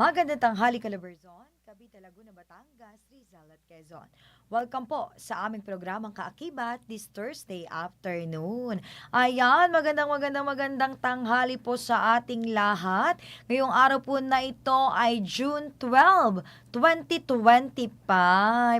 Magandang tanghali Calabarzon, Cavite, Laguna, Batangas, Rizal at Quezon. Welcome po sa aming programang Kaakibat this Thursday afternoon. Ayan, magandang magandang magandang tanghali po sa ating lahat. Ngayong araw po na ito ay June 12, 2025.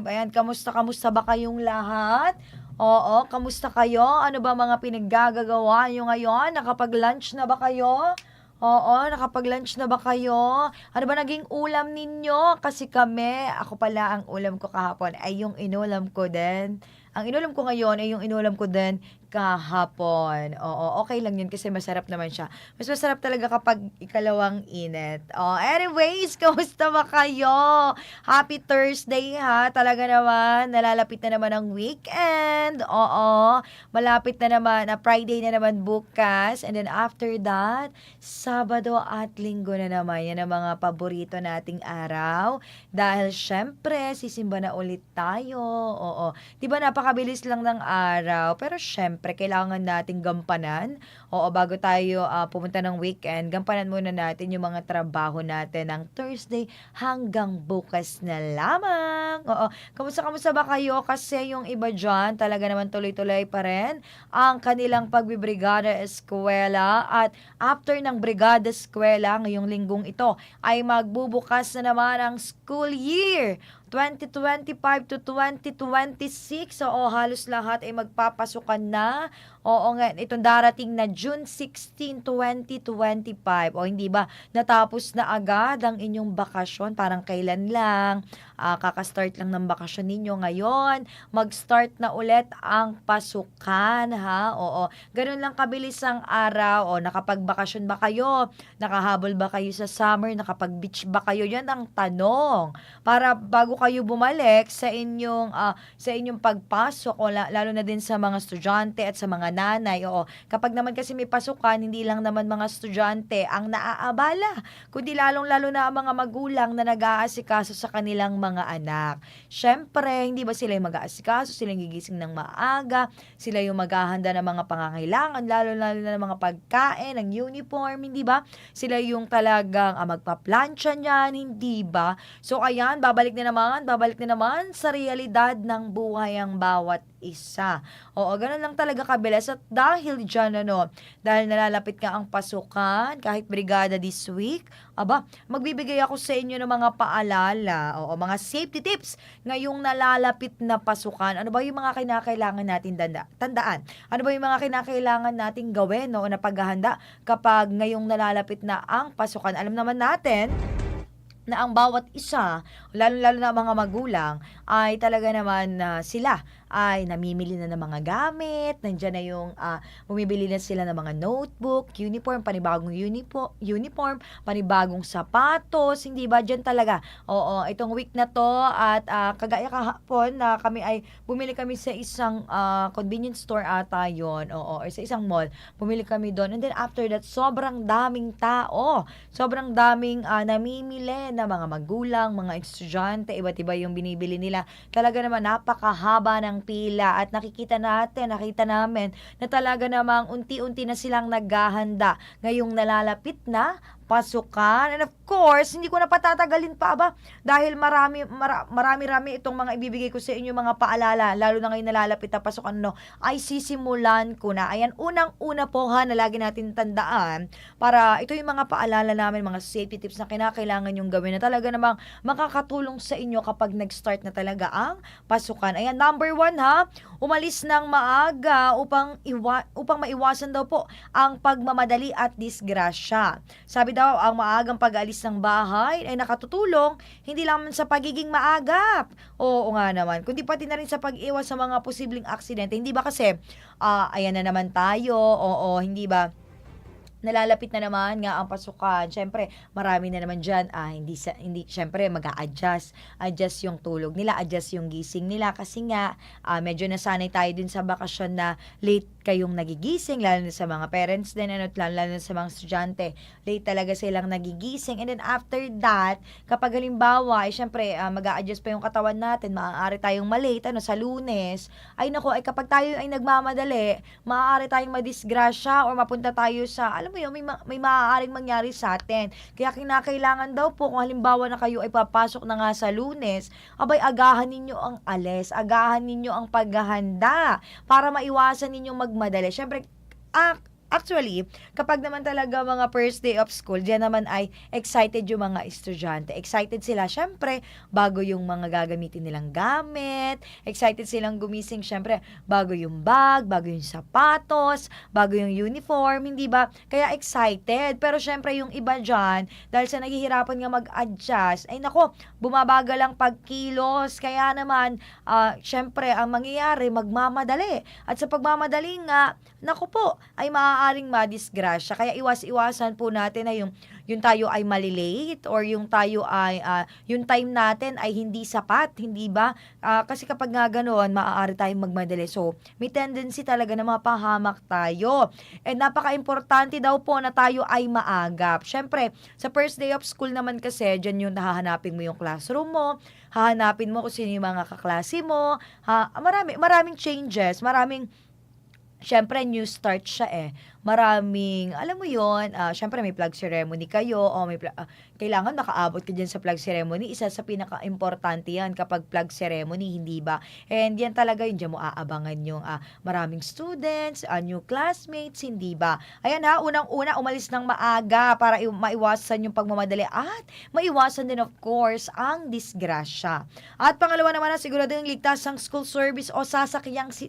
Ayan, kamusta kamusta ba kayong lahat? Oo, kamusta kayo? Ano ba mga pinaggagawa nyo ngayon? Nakapag-lunch na ba kayo? Oo, nakapag-lunch na ba kayo? Ano ba naging ulam ninyo? Kasi kami, ako pala ang ulam ko kahapon ay yung inulam ko din. Ang inulam ko ngayon ay yung inulam ko din kahapon. Oo, okay lang yun kasi masarap naman siya. Mas masarap talaga kapag ikalawang init. Oh, anyways, kamusta ba kayo? Happy Thursday ha. Talaga naman, nalalapit na naman ang weekend. Oo, malapit na naman, na Friday na naman bukas. And then after that, Sabado at Linggo na naman. Yan ang mga paborito nating araw. Dahil syempre, sisimba na ulit tayo. Oo. Di ba napakabilis lang ng araw? Pero syempre, kailangan nating gampanan. Oo, bago tayo ah, pumunta ng weekend, gampanan muna natin yung mga trabaho natin ng Thursday hanggang bukas na lamang. Oo, kamusta kamusta ba kayo? Kasi yung iba dyan, talaga naman tuloy-tuloy pa rin ang kanilang pagbibrigada eskwela at after ng brigada eskwela ngayong linggong ito ay magbubukas na naman ang school year 2025 to 2026. Oo, halos lahat ay magpapasukan na. Oo nga, itong darating na June 16, 2025. O hindi ba, natapos na agad ang inyong bakasyon? Parang kailan lang? Ah, kakastart lang ng bakasyon ninyo ngayon. Mag-start na ulit ang pasukan, ha? Oo, ganun lang kabilis ang araw. O, nakapagbakasyon ba kayo? Nakahabol ba kayo sa summer? Nakapag-beach ba kayo? Yan ang tanong. Para bago kayo bumalik sa inyong ah, sa inyong pagpasok o la- lalo na din sa mga estudyante at sa mga nanay. Oo, kapag naman kasi may pasukan, hindi lang naman mga estudyante ang naaabala, kundi lalong-lalo na ang mga magulang na nag-aasikaso sa kanilang mga anak. Syempre, hindi ba sila yung mag-aasikaso, sila yung gigising ng maaga, sila yung maghahanda ng mga pangangailangan, lalo-lalo na ng mga pagkain, ng uniform, hindi ba? Sila yung talagang ah, magpa-plancha niyan, hindi ba? So ayan, babalik na naman, babalik na naman sa realidad ng buhay ang bawat isa. Oo, ganun lang talaga kabilis Yes, at dahil dyan, ano, dahil nalalapit nga ang pasukan, kahit brigada this week, aba, magbibigay ako sa inyo ng mga paalala, o mga safety tips ngayong nalalapit na pasukan. Ano ba yung mga kinakailangan natin tanda, tandaan? Ano ba yung mga kinakailangan nating gawin no, na paghahanda kapag ngayong nalalapit na ang pasukan? Alam naman natin, na ang bawat isa, lalo-lalo na mga magulang, ay talaga naman na sila ay namimili na ng mga gamit, nandyan na yung ah, bumibili na sila ng mga notebook, uniform, panibagong unipo, uniform, panibagong sapatos, hindi ba? Dyan talaga. Oo, itong week na to at ah, kagaya kahapon na kami ay bumili kami sa isang ah, convenience store ata yon oo, or sa isang mall. Bumili kami doon. And then after that, sobrang daming tao. Sobrang daming ah, namimili na mga magulang, mga estudyante, iba't iba yung binibili nila. Talaga naman napakahaba ng pila at nakikita natin, nakita namin na talaga namang unti-unti na silang naghahanda. Ngayong nalalapit na pasukan. And of course, hindi ko na patatagalin pa ba dahil marami mara- marami-rami itong mga ibibigay ko sa inyo mga paalala lalo na ngayon nalalapit na pasukan no ay sisimulan ko na. Ayan, unang-una po ha na lagi natin tandaan para ito yung mga paalala namin, mga safety tips na kinakailangan yung gawin na talaga namang makakatulong sa inyo kapag nag-start na talaga ang pasukan. Ayan, number one ha, umalis ng maaga upang iwa, upang maiwasan daw po ang pagmamadali at disgrasya. Sabi daw, ang maagang pag-alis ng bahay ay nakatutulong hindi lamang sa pagiging maagap. Oo nga naman, kundi pati na rin sa pag-iwas sa mga posibleng aksidente. Hindi ba kasi, ah, ayan na naman tayo, oo, hindi ba? nalalapit na naman nga ang pasukan. Syempre, marami na naman diyan ah hindi sa hindi syempre mag-a-adjust, adjust yung tulog nila, adjust yung gising nila kasi nga ah, medyo nasanay tayo din sa bakasyon na late kayong nagigising lalo na sa mga parents din ano lalo, lalo na sa mga estudyante. Late talaga silang nagigising and then after that, kapag halimbawa ay syempre ah, mag-a-adjust pa yung katawan natin, maaari tayong malate ano sa Lunes. Ay nako, ay kapag tayo ay nagmamadali, maaari tayong madisgrasya or mapunta tayo sa alam mo yun, may, ma- may maaaring mangyari sa atin. Kaya kinakailangan daw po kung halimbawa na kayo ay papasok na nga sa lunes, abay agahan ninyo ang alis, agahan ninyo ang paghahanda para maiwasan ninyong magmadali. Siyempre, ah, Actually, kapag naman talaga mga first day of school, diyan naman ay excited yung mga estudyante. Excited sila, syempre, bago yung mga gagamitin nilang gamit. Excited silang gumising, syempre, bago yung bag, bago yung sapatos, bago yung uniform, hindi ba? Kaya excited. Pero syempre, yung iba dyan, dahil sa naghihirapan nga mag-adjust, ay nako, bumabagal ang pagkilos. Kaya naman, ah, syempre, ang mangyayari, magmamadali. At sa pagmamadali nga, naku po, ay maaaring madisgrasya. Kaya iwas-iwasan po natin na yung, yung tayo ay malilate or yung tayo ay, ah, yung time natin ay hindi sapat, hindi ba? Ah, kasi kapag nga ganoon, maaari tayong magmadali. So, may tendency talaga na mapahamak tayo. And napaka-importante daw po na tayo ay maagap. Syempre, sa first day of school naman kasi, dyan yung nahahanapin mo yung classroom mo, hahanapin mo kung sino yung mga kaklase mo, ha, marami, maraming changes, maraming Siyempre, new start siya eh. Maraming, alam mo yon ah, siyempre may flag ceremony kayo, o may pla- ah, kailangan makaabot ka dyan sa flag ceremony. Isa sa pinaka-importante yan kapag flag ceremony, hindi ba? And yan talaga yun, dyan mo aabangan yung ah, maraming students, ah, new classmates, hindi ba? Ayan ha, unang-una, umalis ng maaga para maiwasan yung pagmamadali at maiwasan din of course ang disgrasya. At pangalawa naman na sigurado yung ligtas ang school service o sasakyang si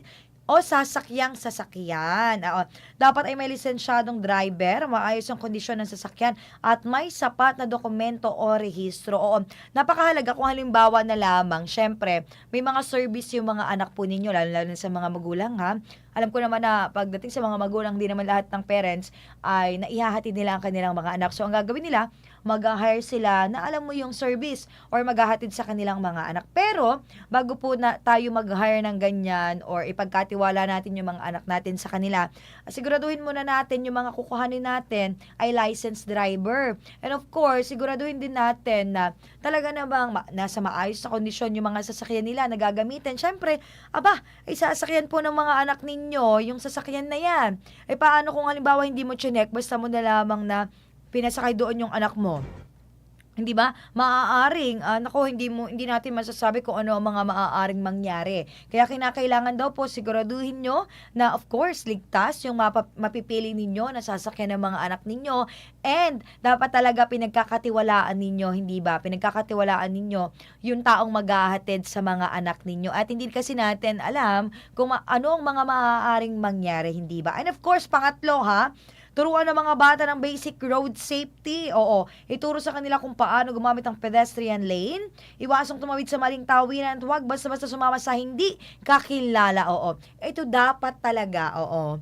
o sasakyang sasakyan. Oo. Dapat ay may lisensyadong driver, maayos ang kondisyon ng sasakyan at may sapat na dokumento o rehistro. Oo. Napakahalaga kung halimbawa na lamang, syempre, may mga service yung mga anak po ninyo, lalo-lalo sa mga magulang ha. Alam ko naman na pagdating sa mga magulang, di naman lahat ng parents ay naihahatid nila ang kanilang mga anak. So, ang gagawin nila, mag-hire sila na alam mo yung service or maghahatid sa kanilang mga anak. Pero, bago po na tayo mag-hire ng ganyan or ipagkatiwala natin yung mga anak natin sa kanila, siguraduhin muna natin yung mga kukuhanin natin ay licensed driver. And of course, siguraduhin din natin na talaga namang ma- nasa maayos na kondisyon yung mga sasakyan nila na gagamitin. Siyempre, aba, ay sasakyan po ng mga anak ninyo yung sasakyan na yan. Eh paano kung halimbawa hindi mo chinek, basta mo na lamang na pinasakay doon yung anak mo? Hindi ba? Maaaring, ah, nako, hindi mo hindi natin masasabi kung ano ang mga maaaring mangyari. Kaya kinakailangan daw po siguraduhin nyo na of course ligtas yung mapa- mapipili ninyo na sasakyan ng mga anak ninyo and dapat talaga pinagkakatiwalaan ninyo, hindi ba? Pinagkakatiwalaan ninyo yung taong maghahatid sa mga anak ninyo at hindi kasi natin alam kung ma- ano ang mga maaaring mangyari, hindi ba? And of course, pangatlo ha, Turuan ng mga bata ng basic road safety. Oo, ituro sa kanila kung paano gumamit ng pedestrian lane. Iwasong tumawid sa maling tawiran at huwag basta-basta sumama sa hindi kakilala. Oo, ito dapat talaga. Oo.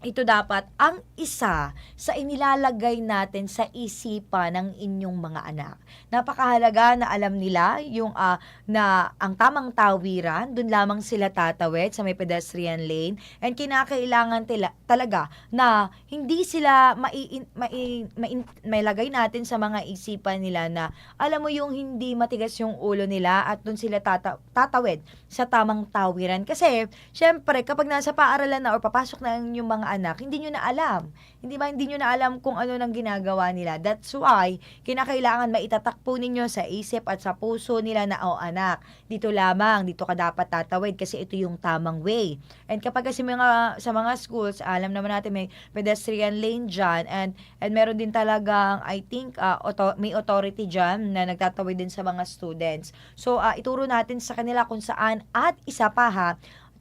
Ito dapat ang isa sa inilalagay natin sa isipan ng inyong mga anak. Napakahalaga na alam nila yung ah, na ang tamang tawiran, dun lamang sila tatawid sa may pedestrian lane and kinakailangan tila, talaga na hindi sila mai, mai, mai, mailagay natin sa mga isipan nila na alam mo yung hindi matigas yung ulo nila at dun sila tata, tatawid sa tamang tawiran. Kasi, syempre, kapag nasa paaralan na or papasok na ang inyong anak, hindi nyo na alam. Hindi ba, hindi nyo na alam kung ano nang ginagawa nila. That's why, kinakailangan maitatakpo ninyo sa isip at sa puso nila na, oh anak, dito lamang, dito ka dapat tatawid kasi ito yung tamang way. And kapag kasi mga, sa mga schools, alam naman natin may pedestrian lane dyan and, and meron din talagang, I think, uh, auto, may authority dyan na nagtatawid din sa mga students. So, uh, ituro natin sa kanila kung saan at isa pa ha,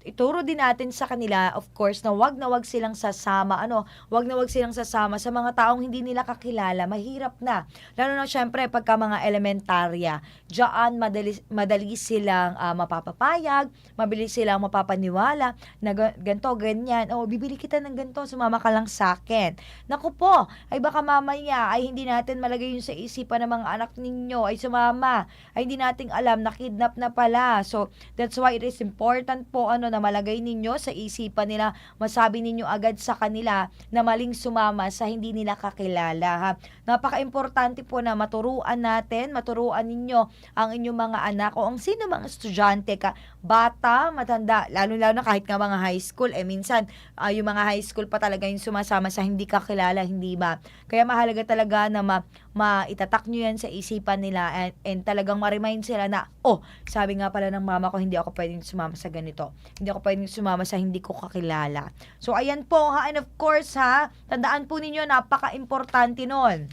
ituro din natin sa kanila, of course, na wag na wag silang sasama, ano, wag na wag silang sasama sa mga taong hindi nila kakilala, mahirap na. Lalo na syempre, pagka mga elementarya, diyan madali, madali silang ah, mapapapayag, mabilis silang mapapaniwala, na ga- ganto, ganyan, oh, bibili kita ng ganto, sumama ka lang sa akin. Naku po, ay baka mamaya, ay hindi natin malagay yun sa isipan ng mga anak ninyo, ay sumama, ay hindi nating alam, nakidnap na pala. So, that's why it is important po, ano, na malagay ninyo sa isipan nila, masabi ninyo agad sa kanila na maling sumama sa hindi nila kakilala. Ha? Napaka-importante po na maturuan natin, maturuan ninyo ang inyong mga anak o ang sino mga estudyante ka, bata, matanda, lalo-lalo na kahit nga mga high school, eh minsan, ah, yung mga high school pa talaga yung sumasama sa hindi kakilala, hindi ba? Kaya mahalaga talaga na ma, maitatak nyo yan sa isipan nila and, and talagang ma-remind sila na, oh, sabi nga pala ng mama ko, hindi ako pwedeng sumama sa ganito. Hindi ako pwedeng sumama sa hindi ko kakilala. So, ayan po ha. And of course ha, tandaan po ninyo, napaka-importante nun.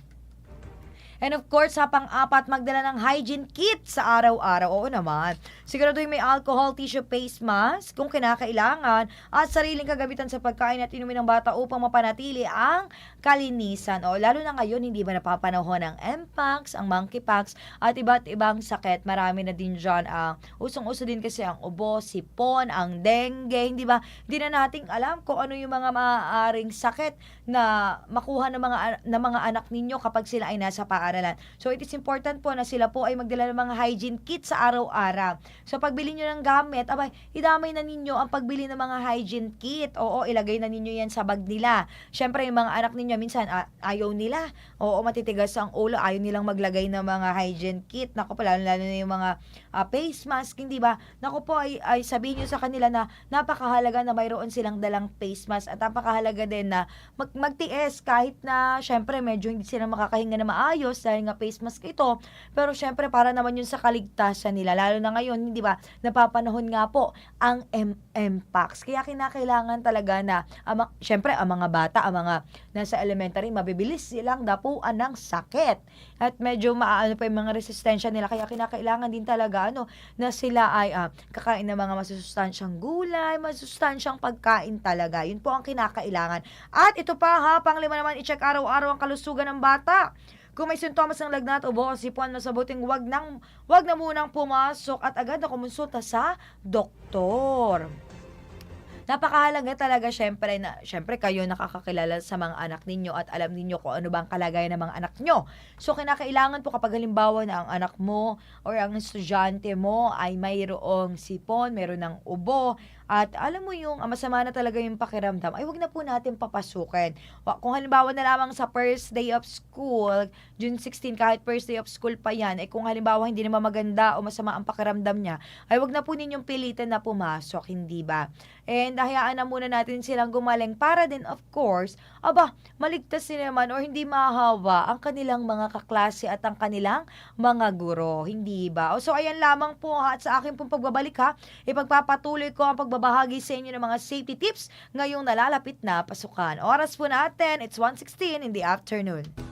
And of course, sa pang-apat, magdala ng hygiene kit sa araw-araw. Oo naman. Siguraduhin may alcohol, tissue, face mask kung kinakailangan at sariling kagamitan sa pagkain at inumin ng bata upang mapanatili ang kalinisan. O lalo na ngayon, hindi ba napapanahon ang MPAX, ang monkeypox at iba't ibang sakit. Marami na din dyan ang usong-uso din kasi ang ubo, sipon, ang dengue. Hindi ba? Hindi na nating alam kung ano yung mga maaaring sakit na makuha ng mga ng mga anak ninyo kapag sila ay nasa paaralan. So it is important po na sila po ay magdala ng mga hygiene kit sa araw-araw. So pagbili nyo ng gamit, abay, idamay na ninyo ang pagbili ng mga hygiene kit. Oo, ilagay na ninyo yan sa bag nila. Syempre yung mga anak ninyo minsan ayaw nila. Oo, matitigas ang ulo, ayaw nilang maglagay ng mga hygiene kit. Naku po, lalo, lalo na yung mga ah, face mask, hindi ba? Naku po, ay, ay sabihin nyo sa kanila na napakahalaga na mayroon silang dalang face mask at napakahalaga din na mag, magtiis kahit na syempre medyo hindi sila makakahinga na maayos dahil nga face mask ito. Pero syempre para naman yun sa kaligtasan nila. Lalo na ngayon, hindi ba, napapanahon nga po ang MMPAX. Kaya kinakailangan talaga na, ang, ma- syempre ang mga bata, ang mga nasa elementary, mabibilis silang dapuan ng sakit. At medyo maaano pa yung mga resistensya nila. Kaya kinakailangan din talaga ano, na sila ay ah, kakain ng mga masusustansyang gulay, masusustansyang pagkain talaga. Yun po ang kinakailangan. At ito pa ha, panglima naman, i-check araw-araw ang kalusugan ng bata. Kung may sintomas ng lagnat o buko sipuan, masabuting wag nang wag na munang pumasok at agad na kumonsulta sa doktor. Napakahalaga talaga syempre na syempre kayo nakakakilala sa mga anak ninyo at alam ninyo kung ano ba ang kalagayan ng mga anak nyo. So kinakailangan po kapag halimbawa na ang anak mo or ang estudyante mo ay mayroong sipon, mayroon ng ubo, at alam mo yung ah, masama na talaga yung pakiramdam, ay wag na po natin papasukin. Kung halimbawa na lamang sa first day of school, June 16, kahit first day of school pa yan, eh kung halimbawa hindi naman maganda o masama ang pakiramdam niya, ay wag na po ninyong pilitin na pumasok, hindi ba? And hayaan na muna natin silang gumaling para din of course, aba, maligtas din naman or hindi mahawa ang kanilang mga kaklase at ang kanilang mga guro. Hindi ba? O, So ayan lamang po ha, at sa akin pong pagbabalik ha, ipagpapatuloy ko ang pagbabahagi sa inyo ng mga safety tips ngayong nalalapit na pasukan. Oras po natin, it's 1.16 in the afternoon.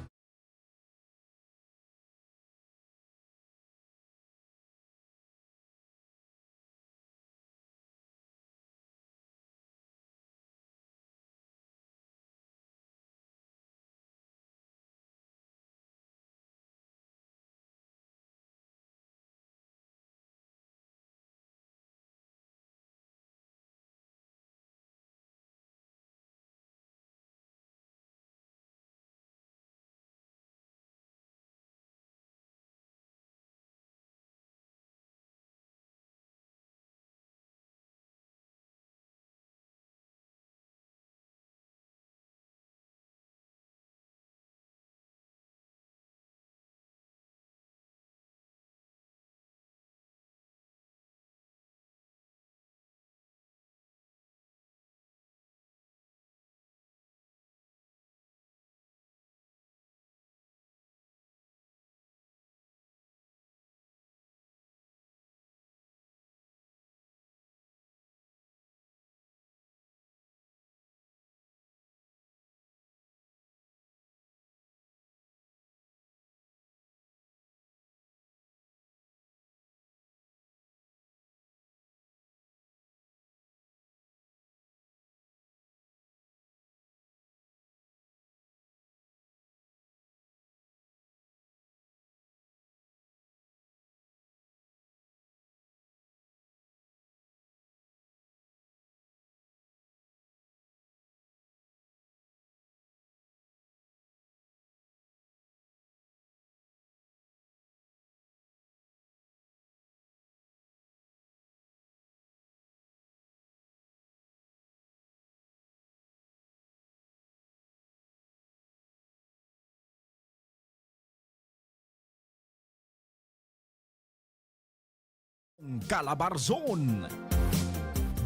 Calabarzon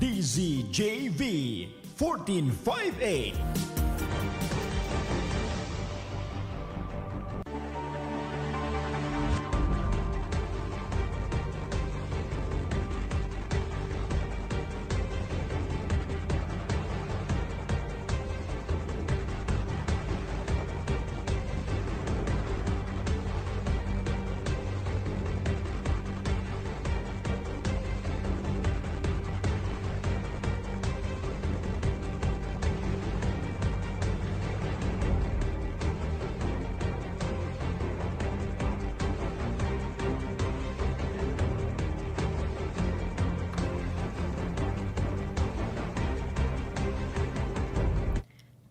DZJV 1458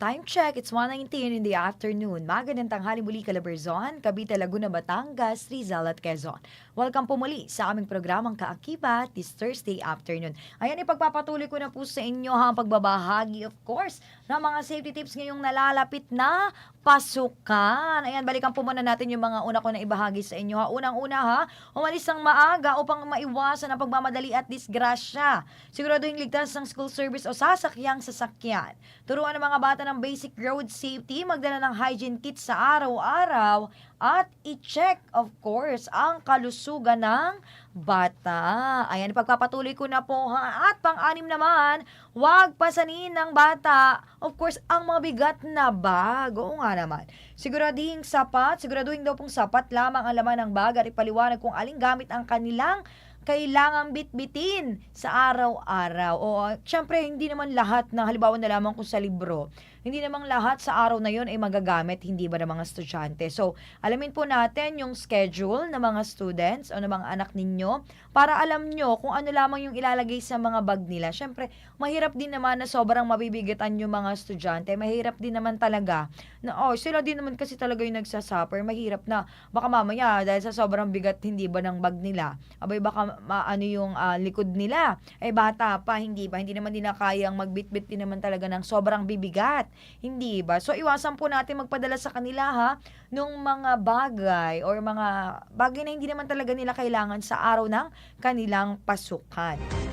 Time check, it's 1.19 in the afternoon. Magandang tanghali muli Calabarzon, Cavite, Laguna, Batangas, Rizal at Quezon. Welcome po muli sa aming programang Kaakibat this Thursday afternoon. Ayan, ipagpapatuloy ko na po sa inyo ha, ang pagbabahagi of course ng mga safety tips ngayong nalalapit na pasukan. Ayan, balikan po muna natin yung mga una ko na ibahagi sa inyo ha. Unang-una ha, umalis ng maaga upang maiwasan ang pagmamadali at disgrasya. Siguraduhin ligtas ng school service o sasakyang sasakyan. Turuan ng mga bata ng basic road safety, magdala ng hygiene kit sa araw-araw at i-check of course ang kalusugan ng bata. Ayan, pagpapatuloy ko na po ha. At pang-anim naman, huwag pasanin ng bata, of course, ang mga bigat na bag. Oo nga naman. Siguraduhin sapat, siguraduhin daw pong sapat lamang ang laman ng bag at ipaliwanag kung aling gamit ang kanilang kailangang bitbitin sa araw-araw. O, syempre, hindi naman lahat na, halimbawa na lamang kung sa libro, hindi namang lahat sa araw na yon ay magagamit, hindi ba ng mga estudyante. So, alamin po natin yung schedule ng mga students o ng mga anak ninyo para alam nyo kung ano lamang yung ilalagay sa mga bag nila. Syempre, mahirap din naman na sobrang mabibigatan yung mga estudyante. Mahirap din naman talaga na, oh, sila din naman kasi talaga yung nagsasuffer. Mahirap na, baka mamaya, dahil sa sobrang bigat, hindi ba ng bag nila? Abay, baka maano yung ah, likod nila. Eh, bata pa, hindi ba? Hindi naman nila kayang magbitbit din naman talaga ng sobrang bibigat. Hindi ba? So, iwasan po natin magpadala sa kanila ha, nung mga bagay or mga bagay na hindi naman talaga nila kailangan sa araw ng kanilang pasukan.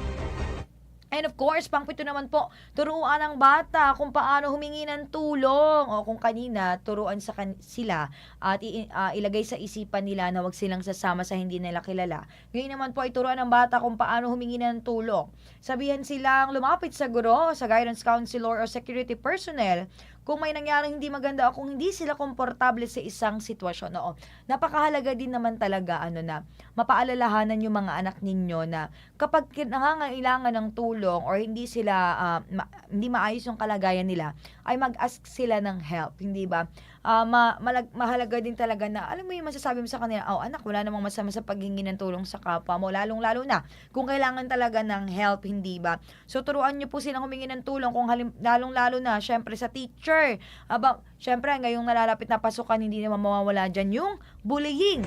And of course, pangpito naman po, turuan ng bata kung paano humingi ng tulong. O kung kanina, turuan sa kan- sila at i- ah, ilagay sa isipan nila na wag silang sasama sa hindi nila kilala. Ngayon naman po ay turuan ng bata kung paano humingi ng tulong. Sabihan silang lumapit sa guro, sa guidance counselor o security personnel kung may nangyaring hindi maganda o kung hindi sila komportable sa isang sitwasyon. Oo, napakahalaga din naman talaga ano na mapaalalahanan yung mga anak ninyo na kapag nangangailangan ng tulong or hindi sila ah, ma- hindi maayos yung kalagayan nila ay mag-ask sila ng help, hindi ba? Ah, ma- malag- mahalaga din talaga na alam mo yung masasabi mo sa kanila, oh anak, wala namang masama sa paghingi ng tulong sa kapwa mo, lalong-lalo na kung kailangan talaga ng help, hindi ba? So turuan niyo po silang humingi ng tulong kung halim- lalong-lalo na syempre sa teacher. Aba, syempre ngayong nalalapit na pasukan hindi naman mawawala diyan yung bullying.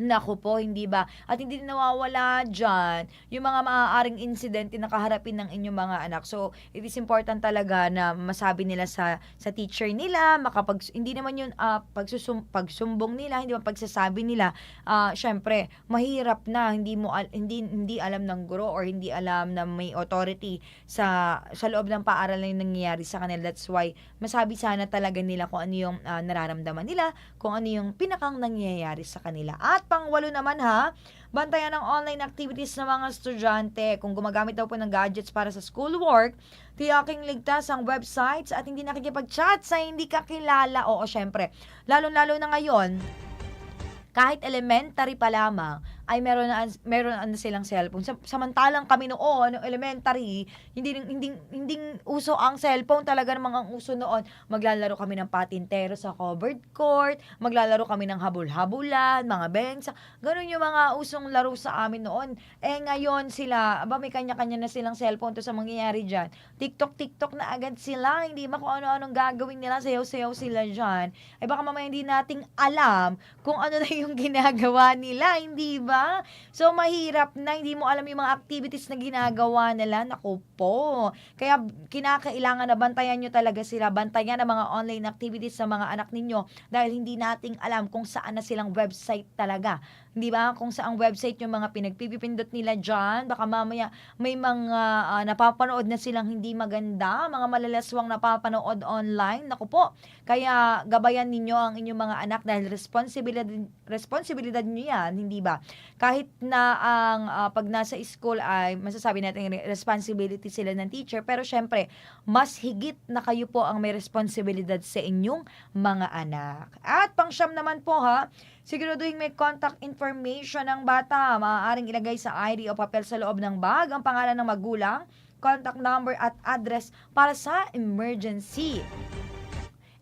Naku po, hindi ba? At hindi din nawawala dyan yung mga maaaring insidente na kaharapin ng inyong mga anak. So, it is important talaga na masabi nila sa sa teacher nila, makapag, hindi naman yun ah, pagsusum, pagsumbong nila, hindi man pagsasabi nila, ah, syempre, mahirap na, hindi mo al- hindi hindi alam ng guro or hindi alam na may authority sa sa loob ng paaralan yung nangyayari sa kanila. That's why masabi sana talaga nila kung ano yung ah, nararamdaman nila, kung ano yung pinakang nangyayari sa kanila. At pangwalo naman ha, bantayan ang online activities ng mga estudyante. Kung gumagamit daw po ng gadgets para sa schoolwork, tiyaking ligtas ang websites at hindi nakikipag-chat sa hindi kakilala. Oo, syempre. Lalo-lalo na ngayon, kahit elementary pa lamang, ay meron na meron na silang cellphone. Sam- Samantalang kami noon, nung elementary, hindi hindi hindi uso ang cellphone, talaga namang ang uso noon. Maglalaro kami ng patintero sa covered court, maglalaro kami ng habol-habulan, mga bengsa. Ganun yung mga usong laro sa amin noon. Eh ngayon sila, aba may kanya-kanya na silang cellphone to sa mangyayari diyan. TikTok TikTok na agad sila, hindi ba kung ano-anong gagawin nila, sayaw-sayaw sila diyan. Eh baka mamaya hindi nating alam kung ano na yung ginagawa nila, hindi ba? So, mahirap na, hindi mo alam yung mga activities na ginagawa nila. Naku po. Kaya, kinakailangan na bantayan nyo talaga sila. Bantayan ang mga online activities sa mga anak ninyo dahil hindi nating alam kung saan na silang website talaga. Hindi ba? Kung saang website yung mga pinagpipindot nila dyan. Baka mamaya may mga ah, napapanood na silang hindi maganda, mga malalaswang napapanood online. Naku po. Kaya gabayan ninyo ang inyong mga anak dahil responsibilidad responsibilidad niyo yan, hindi ba? Kahit na ang ah, pag nasa school ay masasabi natin re- responsibility sila ng teacher, pero syempre, mas higit na kayo po ang may responsibilidad sa inyong mga anak. At pangsyam naman po ha, Siguraduhin may contact information ng bata. Maaaring ilagay sa ID o papel sa loob ng bag ang pangalan ng magulang, contact number at address para sa emergency.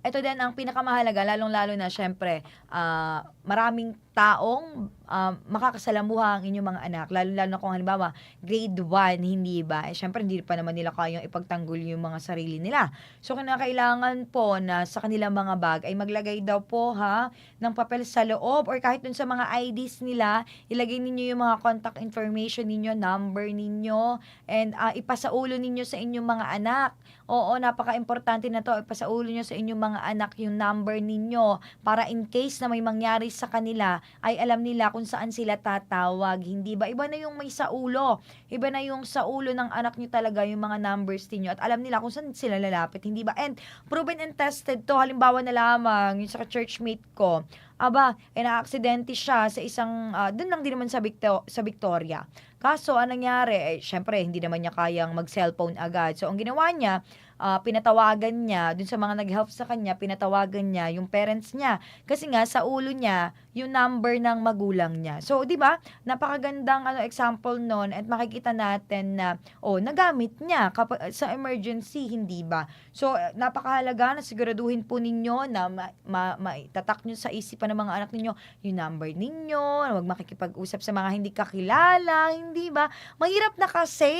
Ito din ang pinakamahalaga, lalong-lalo na syempre, ah, maraming taong ah, makakasalamuha ang inyong mga anak. Lalo-lalo na kung halimbawa, grade 1, hindi ba? Eh, syempre, hindi pa naman nila kayang ipagtanggol yung mga sarili nila. So, kinakailangan po na sa kanilang mga bag ay maglagay daw po ha ng papel sa loob or kahit dun sa mga IDs nila, ilagay ninyo yung mga contact information ninyo, number ninyo, and ah, ipasaulo ninyo sa inyong mga anak. Oo, napaka-importante na to. Ipasaulo nyo sa inyong mga anak yung number ninyo para in case na may mangyari sa kanila, ay alam nila kung saan sila tatawag. Hindi ba? Iba na yung may saulo. Iba na yung saulo ng anak nyo talaga, yung mga numbers ninyo. At alam nila kung saan sila lalapit. Hindi ba? And proven and tested to. Halimbawa na lamang, yung sa churchmate ko, aba, eh na-aksidente siya sa isang, uh, doon lang din naman sa, Victo- sa Victoria. Kaso, anong nangyari? Eh, syempre, hindi naman niya kayang mag-cellphone agad. So, ang ginawa niya, ah, pinatawagan niya, dun sa mga nag-help sa kanya, pinatawagan niya yung parents niya. Kasi nga, sa ulo niya, yung number ng magulang niya. So, di ba, napakagandang ano, example nun at makikita natin na, oh, nagamit niya kapag, sa emergency, hindi ba? So, napakahalaga na siguraduhin po ninyo na ma, ma, maitatak nyo sa isipan ng mga anak ninyo yung number ninyo, huwag makikipag-usap sa mga hindi kakilala, hindi ba? Mahirap na kasi,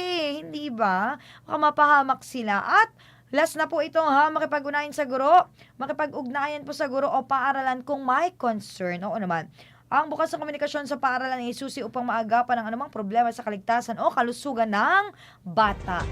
hindi ba? Baka mapahamak sila. At Last na po ito ha, makipag-unayan sa guro, makipag-ugnayan po sa guro o paaralan kung may concern. Oo naman. Ang bukas na komunikasyon sa paaralan ay susi upang maagapan ang anumang problema sa kaligtasan o kalusugan ng bata.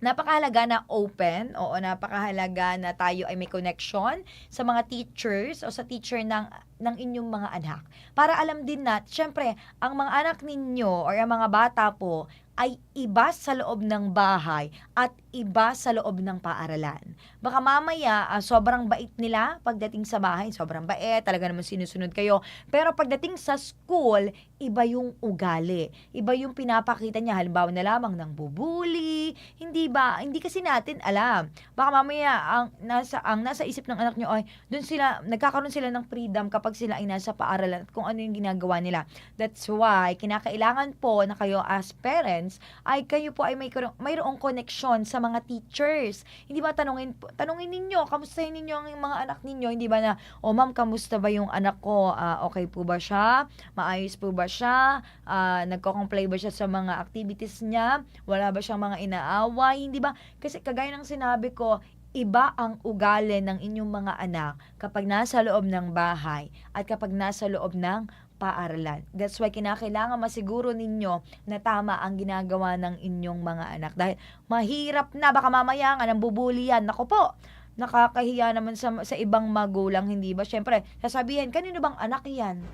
Napakahalaga na open, oo, napakahalaga na tayo ay may connection sa mga teachers o sa teacher ng ng inyong mga anak. Para alam din na, syempre, ang mga anak ninyo or ang mga bata po ay iba sa loob ng bahay at iba sa loob ng paaralan. Baka mamaya, ah, sobrang bait nila pagdating sa bahay, sobrang bait, talaga naman sinusunod kayo. Pero pagdating sa school, iba yung ugali. Iba yung pinapakita niya, halimbawa na lamang ng bubuli, hindi ba? Hindi kasi natin alam. Baka mamaya, ang nasa, ang nasa isip ng anak niyo ay, doon sila, nagkakaroon sila ng freedom kapag sila ay nasa paaralan at kung ano yung ginagawa nila. That's why, kinakailangan po na kayo as parents, ay kayo po ay may mayroong connection sa mga teachers. Hindi ba tanungin tanungin ninyo, kamustahin ninyo ang mga anak ninyo, hindi ba na, oh ma'am, kamusta ba yung anak ko? Ah, okay po ba siya? Maayos po ba siya? Ah, nagko-comply ba siya sa mga activities niya? Wala ba siyang mga inaaway? Hindi ba? Kasi kagaya ng sinabi ko, iba ang ugali ng inyong mga anak kapag nasa loob ng bahay at kapag nasa loob ng paaralan. That's why kinakailangan masiguro ninyo na tama ang ginagawa ng inyong mga anak. Dahil mahirap na, baka mamaya nga nang bubuli. Nako po, nakakahiya naman sa, sa ibang magulang, hindi ba? Siyempre, sasabihin, kanino bang anak yan?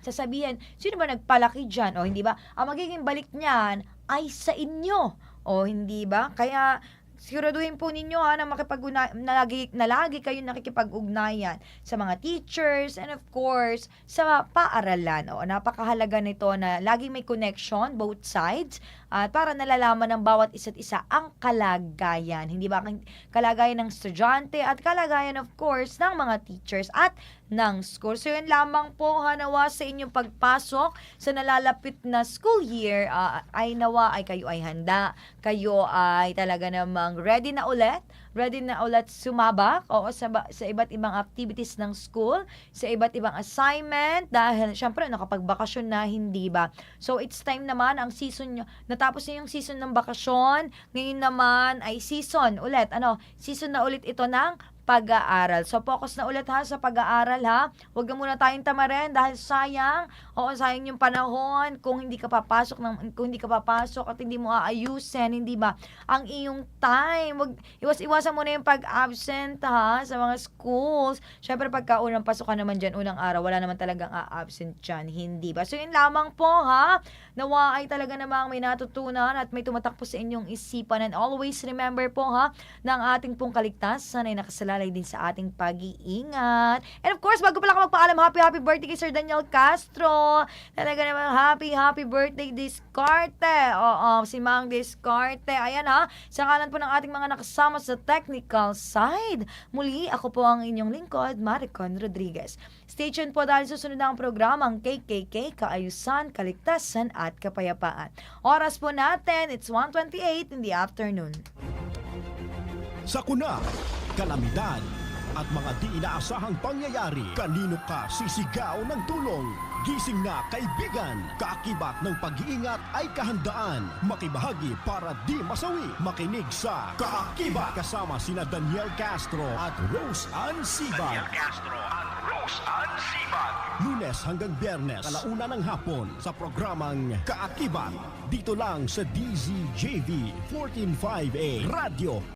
Sasabihin, sino ba nagpalaki dyan? O hindi ba? Ang magiging balik niyan ay sa inyo. O hindi ba? Kaya siguraduhin po ninyo ha na makipag na lagi, na lagi kayo nakikipag-ugnayan sa mga teachers and of course sa paaralan. O, napakahalaga nito na laging may connection both sides at para nalalaman ng bawat isa't isa ang kalagayan. Hindi ba kalagayan ng estudyante at kalagayan of course ng mga teachers at ng school. So yun lamang po ha, nawa sa inyong pagpasok sa nalalapit na school year ah, ay nawa ay kayo ay handa. Kayo ay talaga namang ready na ulit ready na ulit sumabak o sa, sa iba't ibang activities ng school, sa iba't ibang assignment dahil syempre nakapagbakasyon na hindi ba. So it's time naman ang season nyo, natapos na yung season ng bakasyon, ngayon naman ay season ulit, ano, season na ulit ito ng pag-aaral. So, focus na ulit ha sa pag-aaral ha. Huwag na muna tayong tamarin dahil sayang, oo, sayang yung panahon kung hindi ka papasok ng, kung hindi ka papasok at hindi mo aayusin, hindi ba? Ang iyong time, wag, iwas-iwasan mo na yung pag-absent ha sa mga schools. Syempre, pagka unang pasok ka naman dyan, unang araw, wala naman talagang a-absent dyan, hindi ba? So, yun lamang po ha. Nawa ay talaga namang may natutunan at may tumatakbo sa inyong isipan. And always remember po ha, ng ating pong kaligtasan ay nakasalalay din sa ating pag-iingat. And of course, bago pala ako magpaalam, happy happy birthday kay Sir Daniel Castro. Talaga naman, happy happy birthday Discarte. Oo, si Mang Discarte. Ayan ha, sa kanan po ng ating mga nakasama sa technical side. Muli, ako po ang inyong lingkod, Maricon Rodriguez. Stay tuned po dahil susunod na ang programang KKK, Kaayusan, Kaligtasan Kapayapaan. Oras po natin, it's 1.28 in the afternoon. Sakuna, kalamidad, at mga di inaasahang pangyayari. Kanino ka sisigaw ng tulong? Gising na kaibigan, kaakibat ng pag-iingat ay kahandaan. Makibahagi para di masawi. Makinig sa Kaakibat kasama sina Daniel Castro at Rose Ann Daniel Sibag. Castro at Rose Ann Sibag. Lunes hanggang Biyernes, alauna ng hapon sa programang Kaakibat. Dito lang sa DZJV 145A Radio